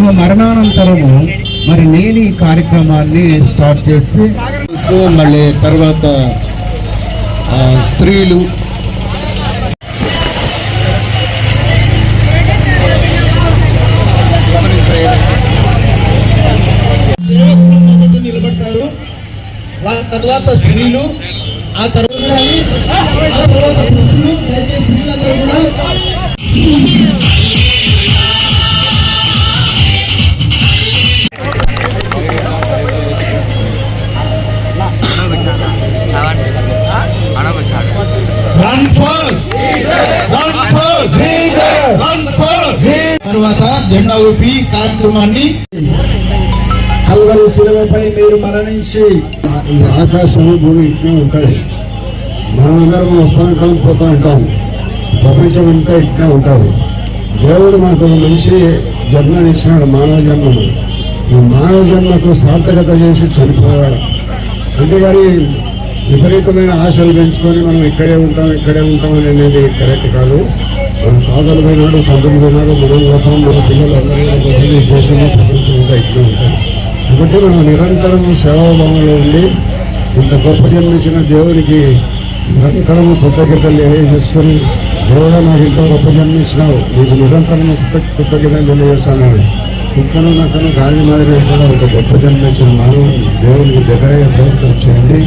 తమ మరణానంతరము మరి నేను ఈ కార్యక్రమాన్ని స్టార్ట్ చేసి సో మళ్ళీ తర్వాత ఆ, స్త్రీలు నిలబడతారు. వాళ్ళ తర్వాత స్త్రీలు ఆ తర్వాత ఆ తర్వాత పురుషులు దయచేసి స్త్రీలందరూ కూడా తర్వాత జెండా ఊపి కార్యక్రమాన్ని కల్వరి శిలవపై మీరు మరణించి ఈ ఆకాశం భూమి ఇట్నే ఉంటుంది మనమందరం వస్తూ ఉంటాం పోతూ ఉంటాం. ప్రపంచం అంతా ఇట్నే ఉంటారు. దేవుడు మనకు మనిషి జన్మనిచ్చినాడు మానవ జన్మను. ఈ మానవ జన్మకు సార్థకత చేసి చనిపోయాడు. అంతేగాని విపరీతమైన ఆశలు పెంచుకొని మనం ఇక్కడే ఉంటాం ఇక్కడే ఉంటాం అనేది కరెక్ట్ కాదు. మన తాతలు పోయినాడు తండ్రులు పోయినాడు మనం పోతాం మన పిల్లలు అందరూ ఈ దేశంలో ప్రపంచం అంతా ఇక్కడే ఉంటాయి కాబట్టి మనం నిరంతరం సేవాభావంలో ఉండి ఇంత గొప్ప జన్మించిన దేవునికి నిరంతరం కృతజ్ఞతలు తెలియజేసుకొని దేవుడా నాకు ఇంత గొప్ప జన్మించినావు. నీకు నిరంతరం కృతజ్ఞతలు తెలియజేస్తాను. కుక్కను నక్కను గాలి మాదిరి కూడా ఒక గొప్ప జన్మించిన మానవుని దేవునికి దగ్గరయ్యే ప్రయత్నం చేయండి.